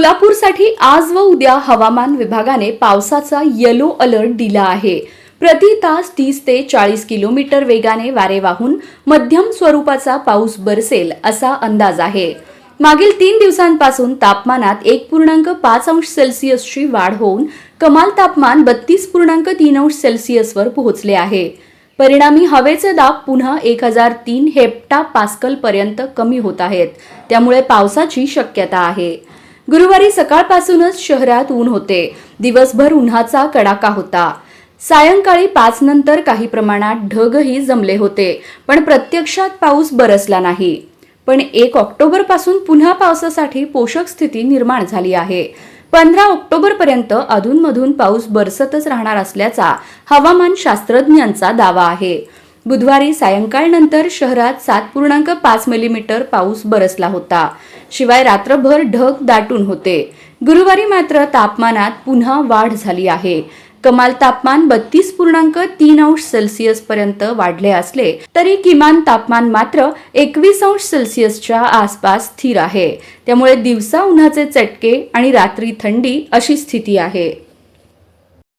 सोलापूरसाठी आज व उद्या हवामान विभागाने पावसाचा येलो अलर्ट दिला आहे. प्रति तास तीस ते चाळीस किलोमीटर वेगाने वारे वाहून मध्यम स्वरूपाचा पाऊस बरसेल असा अंदाज आहे. मागील तीन दिवसांपासून तापमानात एक पूर्णांक पाच अंश सेल्सिअसची वाढ होऊन कमाल तापमान बत्तीस पूर्णांक तीन अंश सेल्सिअसवर पोहोचले आहे. परिणामी हवेचे दाब पुन्हा एक हजार तीन हेप्टा पास्कल पर्यंत कमी होत आहेत. त्यामुळे पावसाची शक्यता आहे. गुरुवारी सकाळपासूनच शहरात ऊन होते. दिवसभर उन्हाचा कडाका होता. सायंकाळी पाच नंतर काही प्रमाणात ढगही जमले होते पण प्रत्यक्षात पाऊस बरसला नाही. पण एक ऑक्टोबरपासून पुन्हा पावसासाठी पोषक स्थिती निर्माण झाली आहे. पंधरा ऑक्टोबर पर्यंत अधूनमधून पाऊस बरसतच राहणार असल्याचा हवामान शास्त्रज्ञांचा दावा आहे. बुधवारी सायंकाळनंतर शहरात सात पूर्णांक पाच मिलीमीटर पाऊस बरसला होता. शिवाय रात्रभर ढग दाटून होते. गुरुवारी मात्र तापमानात पुन्हा वाढ झाली आहे. कमाल तापमान बत्तीस पूर्णांक तीन अंश सेल्सिअस पर्यंत वाढले असले तरी किमान तापमान मात्र एकवीस अंश सेल्सिअसच्या आसपास स्थिर आहे. त्यामुळे दिवसा उन्हाचे चटके आणि रात्री थंडी अशी स्थिती आहे.